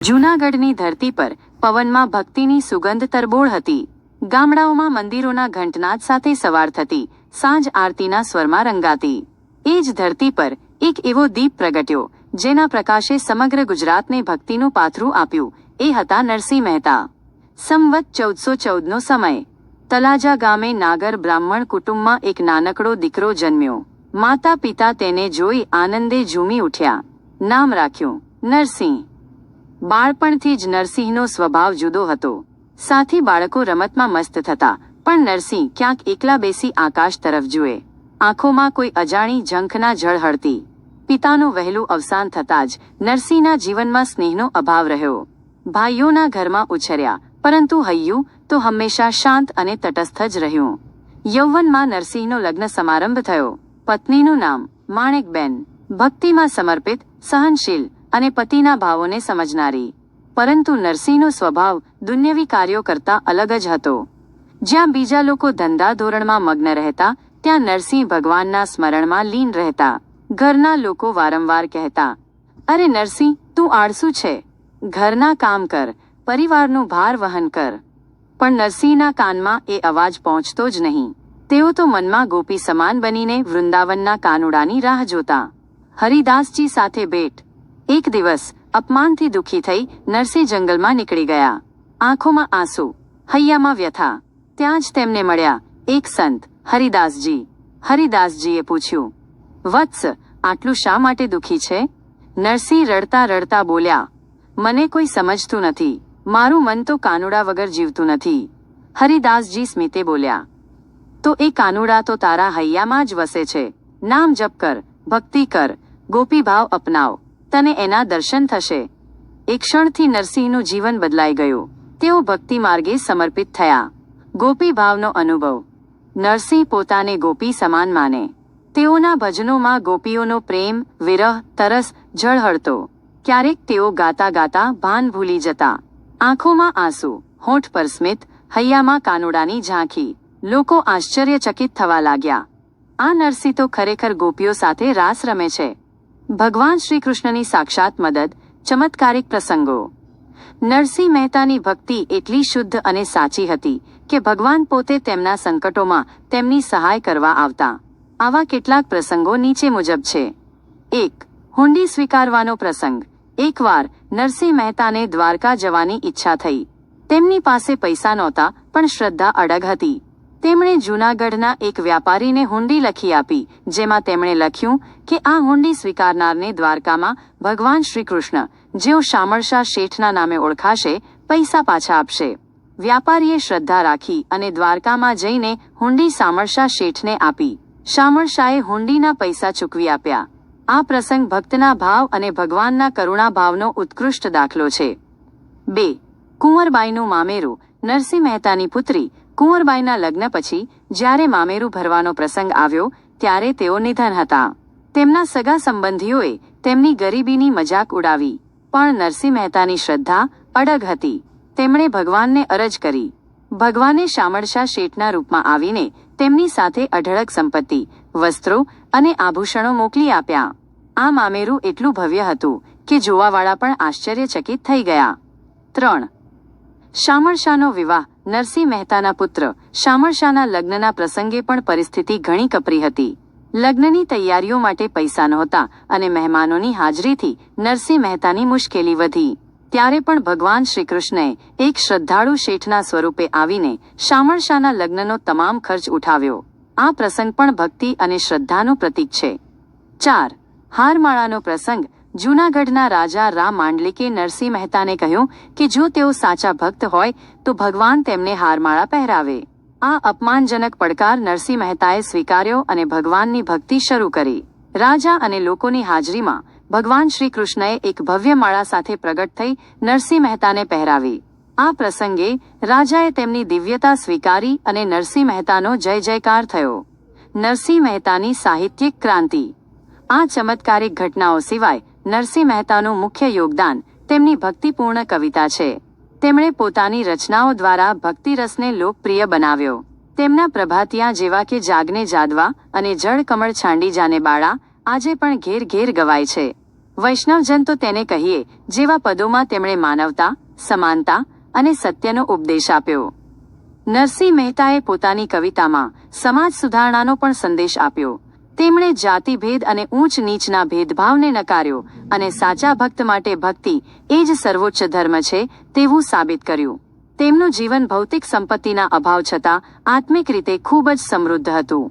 જૂનાગઢની ધરતી પર પવનમાં ભક્તિની સુગંધ તરબોળ હતી. ગામડાઓમાં મંદિરોના ઘંટનાદ સાથે સવાર થતી સાંજ આરતીના સ્વરમાં રંગાતી. એ જ ધરતી પર એક એવો દીપ પ્રગટ્યો, જેના પ્રકાશે સમગ્ર ગુજરાતને ભક્તિનું પાથરું આપ્યું. એ હતા નરસિંહ મહેતા. સંવત ચૌદસો ચૌદનો સમય. તલાજા ગામે નાગર બ્રાહ્મણ કુટુંબમાં એક નાનકડો દીકરો જન્મ્યો. માતા પિતા તેને જોઈ આનંદે ઝૂમી ઉઠ્યા. નામ રાખ્યું, નરસિંહ. બાળપણથી જ નરસિંહનો સ્વભાવ જુદો હતો. સાથી બાળકો રમતમાં મસ્ત થતા, પણ નરસિંહ ક્યાંક એકલા બેસી આકાશ તરફ જુએ. આંખોમાં કોઈ અજાણી ઝંખના ઝળહળતી પિતાનું વહેલું અવસાન થતાં જ નરસિંહના જીવનમાં સ્નેહનો અભાવ રહ્યો. ભાઈઓના ઘરમાં ઉછર્યા, પરંતુ હૈયું તો હંમેશા શાંત અને તટસ્થ જ રહ્યું. યૌવનમાં નરસિંહનો લગ્ન સમારંભ થયો. પત્નીનું નામ માણેકબેન. ભક્તિમાં સમર્પિત, સહનશીલ અને પતિના ભાવોને સમજનારી. પરંતુ નરસિંહનો સ્વભાવ દુન્યવી કાર્યો કરતા અલગ જ હતો. જ્યાં બીજા લોકો ધંધા ધોરણમાં મગ્ન રહેતા, ત્યાં નરસિંહ ભગવાનના સ્મરણમાં લીન રહેતા. ઘરના લોકો વારંવાર કહેતા, અરે નરસિંહ, તું આળસુ છે. ઘરના કામ કર, પરિવારનું ભાર વહન કર. પણ નરસિંહના કાનમાં એ અવાજ પહોંચતો જ નહીં. તેઓ તો મનમાં ગોપી સમાન બનીને વૃંદાવનના કાનુડાની રાહ જોતા. હરિદાસજી સાથે ભેટ એક દિવસ અપમાનથી દુઃખી થઈ નરસિંહ જંગલમાં નીકળી ગયા આંખોમાં આંસુ હૈયામાં વ્યથા ત્યાં જ તેમને મળ્યા એક સંત હરિદાસજી હરિદાસજીએ પૂછ્યું, વત્સ, આટલું શા માટે દુઃખી છે? નરસિંહ રડતા રડતા બોલ્યા, મને કોઈ સમજતું નથી. મારું મન તો કાનુડા વગર જીવતું નથી. હરિદાસજી સ્મિતે બોલ્યા, તો એ કાનુડા તો તારા હૈયામાં જ વસે છે. નામ જપ કર, ભક્તિ કર, ગોપી ભાવ અપનાવ. તને એના દર્શન થશે. એક ક્ષણથી નરસિંહનું જીવન બદલાઈ ગયું. તેઓ ભક્તિ માર્ગે સમર્પિત થયા. ગોપી ભાવનો અનુભવ. નરસિંહ પોતાને ગોપી સમાન માને. તેઓના ભજનોમાં ગોપીઓનો પ્રેમ, વિરહ, તરસ ઝળહળતો ક્યારેક તેઓ ગાતા ગાતા ભાન ભૂલી જતા. આંખોમાં આંસુ, હોઠ પર સ્મિત, હૈયામાં કાનુડાની ઝાંખી. લોકો આશ્ચર્યચકિત થવા લાગ્યા. આ નરસિંહ તો ખરેખર ગોપીઓ સાથે રાસ રમે છે. ભગવાન શ્રી કૃષ્ણની સાક્ષાત મદદ, ચમત્કારિક પ્રસંગો. નરસિંહ મહેતાની ભક્તિ એટલી શુદ્ધ અને સાચી હતી કે ભગવાન પોતે તેમના સંકટોમાં તેમની સહાય કરવા આવતા. આવા કેટલાક પ્રસંગો નીચે મુજબ છે. એક, હુંડી સ્વીકારવાનો પ્રસંગ. એકવાર નરસિંહ મહેતાને દ્વારકા જવાની ઈચ્છા થઈ. તેમની પાસે પૈસા નહોતા, પણ શ્રદ્ધા અડગ હતી. તેમણે જૂનાગઢના એક વ્યાપારીને હુંડી લખી આપી, જેમાં તેમણે લખ્યું કે આ હુંડી સ્વીકારનારને દ્વારકામાં ભગવાન શ્રીકૃષ્ણ, જેઓ શામળશા શેઠના નામે ઓળખાશે, પૈસા પાછા આપશે. વ્યાપારીએ શ્રદ્ધા રાખી અને દ્વારકામાં જઈને હુંડી શામળશા શેઠને આપી. શામળશાએ હુંડીના પૈસા ચૂકવી આપ્યા. આ પ્રસંગ ભક્તના ભાવ અને ભગવાનના કરુણા ભાવનો ઉત્કૃષ્ટ દાખલો છે. બે. કુંવરબાઈનું મામેરું, નરસિંહ મહેતાની પુત્રી કુંવરબાઈના લગ્ન પછી, જ્યારે મામેરું ભરવાનો પ્રસંગ આવ્યો, ત્યારે તેઓ નિધન હતા. તેમના સગા સંબંધીઓએ તેમની ગરીબીની મજાક ઉડાવી, પણ નરસિંહ મહેતાની શ્રદ્ધા અડગ હતી. તેમણે ભગવાનને અરજ કરી. ભગવાને શામળશા શેઠના રૂપમાં આવીને તેમની સાથે અઢળક સંપત્તિ, વસ્ત્રો અને આભૂષણો મોકલી આપ્યા. આ મામેરું એટલું ભવ્ય હતું કે જોવાવાળા પણ આશ્ચર્યચકિત થઈ ગયા. ત્રણ. શામળશાનો વિવાહ નરસિંહ મહેતાના પુત્ર શામળશાના લગ્નના પ્રસંગે પણ પરિસ્થિતિ ઘણી કપરી હતી. લગ્નની તૈયારીઓ માટે પૈસા નહોતા અને મહેમાનોની હાજરીથી નરસિંહ મહેતાની મુશ્કેલી વધી. ત્યારે પણ ભગવાન શ્રીકૃષ્ણએ એક શ્રદ્ધાળુ શેઠના સ્વરૂપે આવીને શામળશાના લગ્નનો તમામ ખર્ચ ઉઠાવ્યો. આ પ્રસંગ પણ ભક્તિ અને શ્રદ્ધાનું પ્રતીક છે. ચાર. હારમાળાનો પ્રસંગ જૂનાગઢના રાજા રામ માંડલિકે નરસિંહ મહેતાને કહ્યું કે જો તેઓ સાચા ભક્ત હોય, તો ભગવાન તેમને હારમાળા પહેરાવે. આ અપમાનજનક પડકાર નરસિંહ મહેતાએ સ્વીકાર્યો અને ભગવાનની ભક્તિ શરૂ કરી. રાજા અને લોકોની હાજરીમાં ભગવાન શ્રી કૃષ્ણએ એક ભવ્ય માળા સાથે પ્રગટ થઈ નરસિંહ મહેતાને પહેરાવી. આ પ્રસંગે રાજાએ તેમની દિવ્યતા સ્વીકારી અને નરસિંહ મહેતાનો જય જયકાર થયો. નરસિંહ મહેતાની સાહિત્યિક ક્રાંતિ. આ ચમત્કારિક ઘટનાઓ સિવાય નરસિંહ મહેતાનું મુખ્ય યોગદાન તેમની ભક્તિપૂર્ણ કવિતા છે. તેમણે પોતાની રચનાઓ દ્વારા ભક્તિરસને લોકપ્રિય બનાવ્યો. તેમના પ્રભાતિયા જેવા કે જાગને જાદવા અને જળ કમળ છાંડી જાને બાળા આજે પણ ઘેર ઘેર ગવાય છે. વૈષ્ણવજન તો તેને કહીએ જેવા પદોમાં તેમણે માનવતા, સમાનતા અને સત્યનો ઉપદેશ આપ્યો. નરસિંહ મહેતાએ પોતાની કવિતામાં સમાજ સુધારણાનો પણ સંદેશ આપ્યો. તેમણે જાતિભેદ અને ઊંચ નીચના ભેદભાવને નકાર્યો અને સાચા ભક્ત માટે ભક્તિ એ જ સર્વોચ્ચ ધર્મ છે તેવું સાબિત કર્યું. તેમનું જીવન ભૌતિક સંપત્તિના અભાવ છતાં આત્મિક રીતે ખૂબ જ સમૃદ્ધ હતું.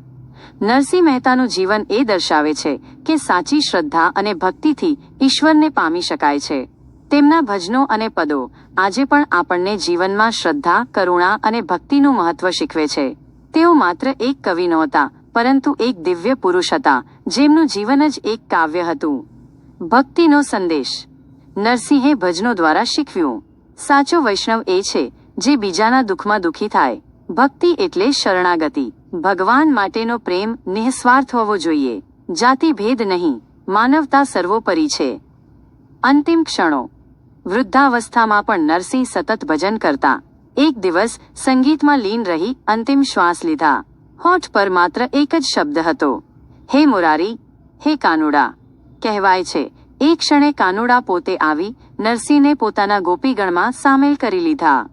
નરસિંહ મહેતાનું જીવન એ દર્શાવે છે કે સાચી શ્રદ્ધા અને ભક્તિથી ઈશ્વરને પામી શકાય છે. તેમના ભજનો અને પદો આજે પણ આપણને જીવનમાં શ્રદ્ધા, કરુણા અને ભક્તિનું મહત્વ શીખવે છે. તેઓ માત્ર એક કવિ નહોતા પરંતુ એક દિવ્ય પુરુષ હતા, જેમનું જીવન જ એક કાવ્ય હતું. ભક્તિનો સંદેશ. નરસિંહે ભજનો દ્વારા શીખવ્યું. સાચો વૈષ્ણવ એ છે, જે બીજાના દુઃખમાં દુઃખી થાય. ભક્તિ એટલે શરણાગતિ. ભગવાન માટેનો પ્રેમ નિઃસ્વાર્થ હોવો જોઈએ. જાતિ ભેદ નહીં. માનવતા સર્વોપરી છે. અંતિમ ક્ષણો. વૃદ્ધાવસ્થામાં પણ નરસિંહ સતત ભજન કરતા. એક દિવસ સંગીતમાં લીન રહી અંતિમ શ્વાસ લીધા. હોઠ પર માત્ર એક જ શબ્દ હતો. હે મુરારી, હે કાનુડા. કહેવાય છે, એ ક્ષણે કાનુડા પોતે આવી નરસિંહને પોતાના ગોપીગણમાં સામેલ કરી લીધા.